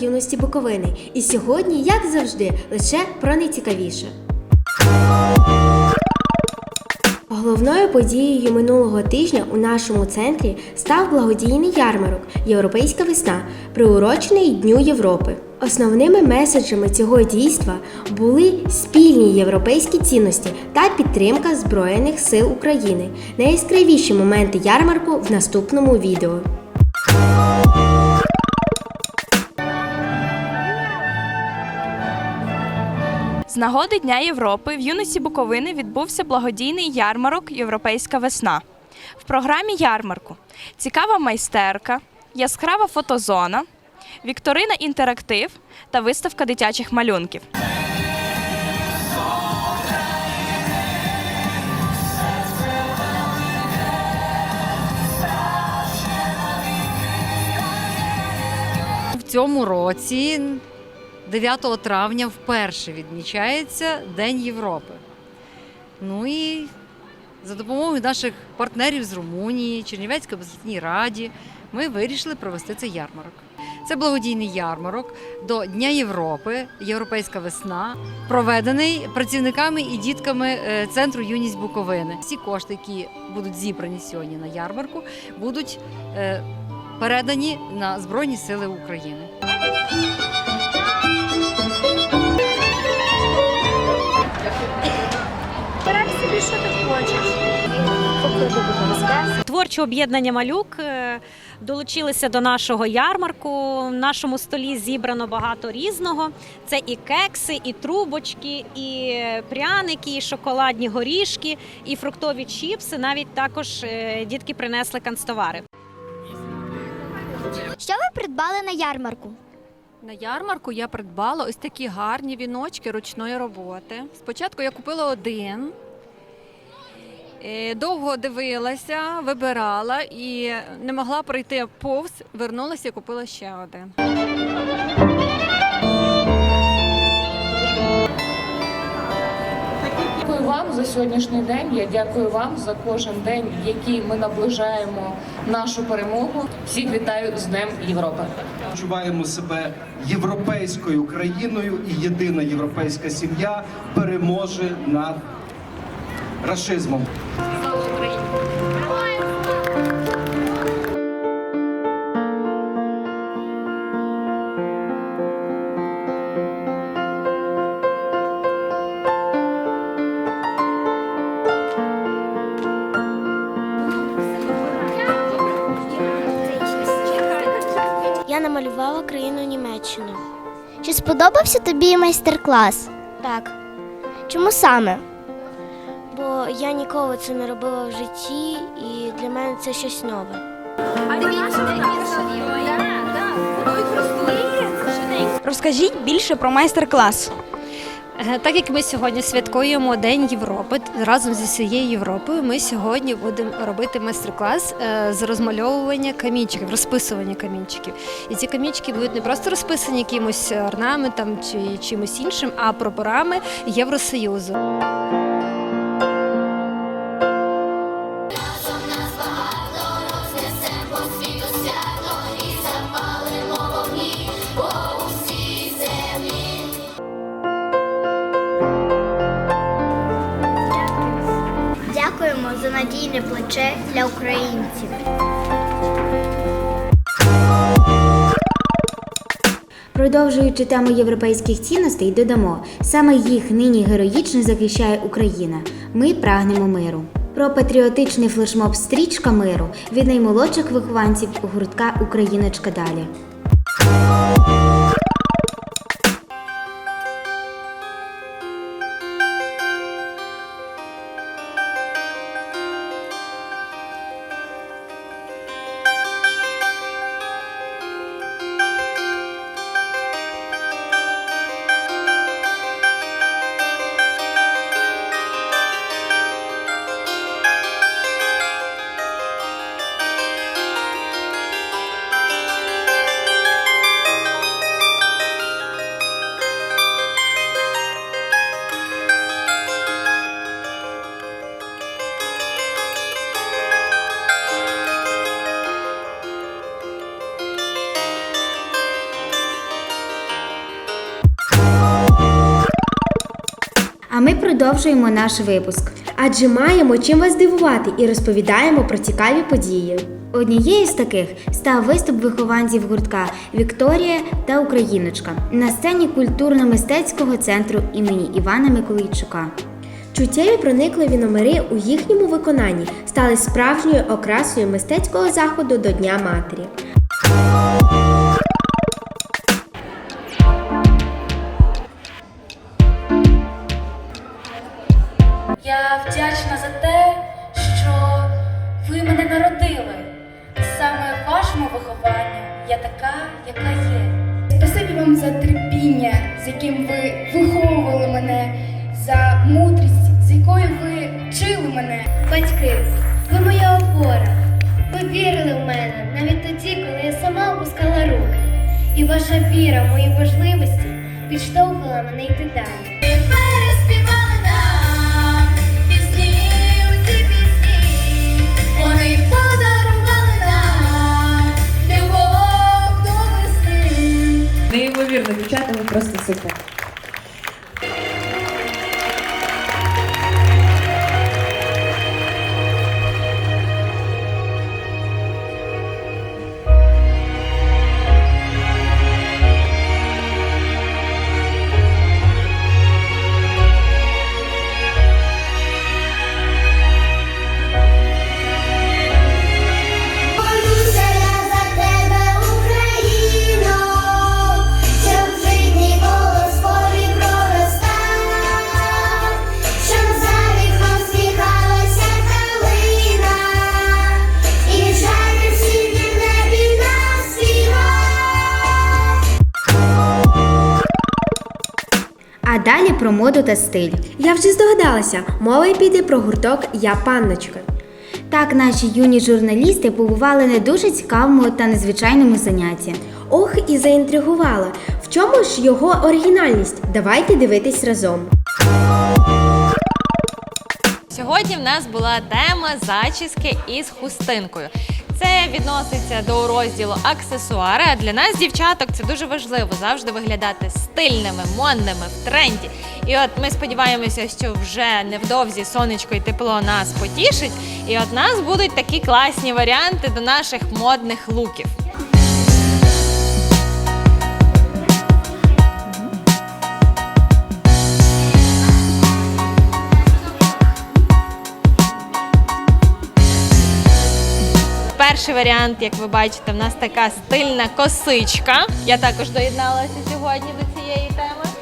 Юності Буковини. І сьогодні, як завжди, лише про найцікавіше. Головною подією минулого тижня у нашому центрі став благодійний ярмарок Європейська весна, приурочений Дню Європи. Основними меседжами цього дійства були спільні європейські цінності та підтримка Збройних сил України. Найяскравіші моменти ярмарку в наступному відео. З нагоди Дня Європи в юності Буковини відбувся благодійний ярмарок Європейська весна. В програмі ярмарку цікава майстерка, яскрава фотозона, вікторина інтерактив та виставка дитячих малюнків. В цьому році, 9 травня, вперше відмічається День Європи. Ну і за допомогою наших партнерів з Румунії, Чернівецької обласній раді, ми вирішили провести цей ярмарок. Це благодійний ярмарок до Дня Європи, Європейська весна, проведений працівниками і дітками е, центру Юність Буковини. Всі кошти, які будуть зібрані сьогодні на ярмарку, будуть е, передані на Збройні Сили України. Творче об'єднання малюк е, долучилися до нашого ярмарку. В нашому столі зібрано багато різного. Це і кекси, і трубочки, і пряники, і шоколадні горішки, і фруктові чіпси. Навіть також е, дітки принесли канцтовари. Що ви придбали на ярмарку? На ярмарку я придбала ось такі гарні віночки ручної роботи. Спочатку я купила один, е, довго дивилася, вибирала і не могла пройти повз, вернулася і купила ще один. Дякую вам за сьогоднішній день. Я дякую вам за кожен день, який ми наближаємо нашу перемогу. Всіх вітаю з Днем Європи. Відчуваємо себе європейською країною, і єдина європейська сім'я переможе над рашизмом. Я країну Німеччину. Чи сподобався тобі майстер-клас? Так. Чому саме? Бо я ніколи це не робила в житті, і для мене це щось нове. Розкажіть більше про майстер-клас. Е, Так як ми сьогодні святкуємо День Європи разом зі всією Європою, ми сьогодні будемо робити майстер-клас е, з розмальовування камінчиків, розписування камінчиків. І ці камінчики будуть не просто розписані якимось орнаментом чи чимось іншим, а прапорами Євросоюзу. Дякуємо за надійне плече для українців. Продовжуючи тему європейських цінностей, додамо саме їх нині героїчно захищає Україна. Ми прагнемо миру. Про патріотичний флешмоб Стрічка миру від наймолодших вихованців гуртка Україночка далі. Продовжуємо наш випуск. Адже маємо чим вас здивувати і розповідаємо про цікаві події. Однією з таких став виступ вихованців гуртка Вікторія та Україночка на сцені культурно-мистецького центру імені Івана Миколайчука. Чуттєві проникливі номери у їхньому виконанні стали справжньою окрасою мистецького заходу до Дня Матері. Яка є. Спасибі вам за терпіння, з яким ви виховували мене, за мудрість, з якою ви вчили мене. Батьки, ви моя опора. Ви вірили в мене навіть тоді, коли я сама опускала руки. І ваша віра в мої можливості підштовхувала мене йти далі. Ви А далі про моду та стиль. Я вже здогадалася, мова піде про гурток Я панночка. Так, наші юні журналісти побували на дуже цікавому та незвичайному занятті. Ох, і заінтригувала. В чому ж його оригінальність? Давайте дивитись разом. Сьогодні в нас була тема зачіски із хустинкою. Це відноситься до розділу аксесуари. А для нас, дівчаток, це дуже важливо завжди виглядати стильними, модними, в тренді. І от ми сподіваємося, що вже невдовзі сонечко і тепло нас потішить. І от нас будуть такі класні варіанти до наших модних луків. Перший варіант, як ви бачите, в нас така стильна косичка. Я також доєдналася сьогодні до цієї теми.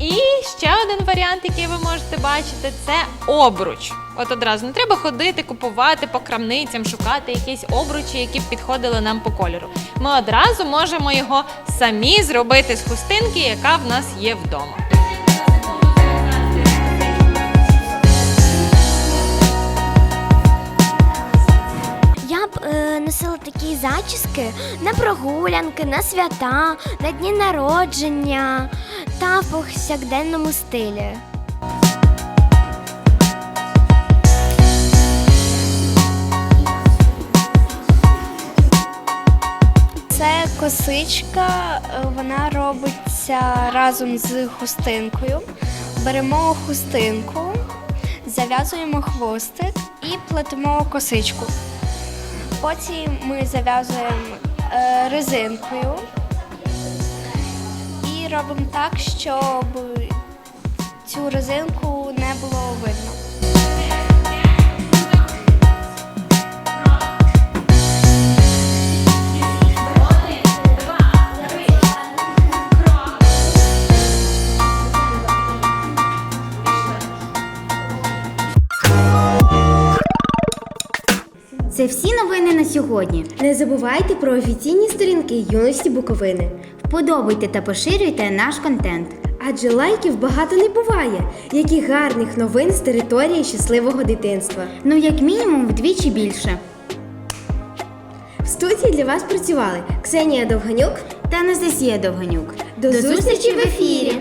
І ще один варіант, який ви можете бачити, це обруч. От одразу не треба ходити, купувати по крамницям, шукати якісь обручі, які б підходили нам по кольору. Ми одразу можемо його самі зробити з хустинки, яка в нас є вдома. Носила такі зачіски на прогулянки, на свята, на дні народження та в повсякденному стилі. Це косичка, е, вона робиться разом з хустинкою. Беремо хустинку, зав'язуємо хвостик і плетемо косичку. Потім ми зав'язуємо е, резинкою і робимо так, щоб цю резинку не було видно. Це всі на сьогодні. Не забувайте про офіційні сторінки юності Буковини. Вподобайте та поширюйте наш контент. Адже лайків багато не буває. Яких гарних новин з території щасливого дитинства. Ну, як мінімум, вдвічі більше. В студії для вас працювали Ксенія Довганюк. Та Анастасія Довганюк. До зустрічі в ефірі!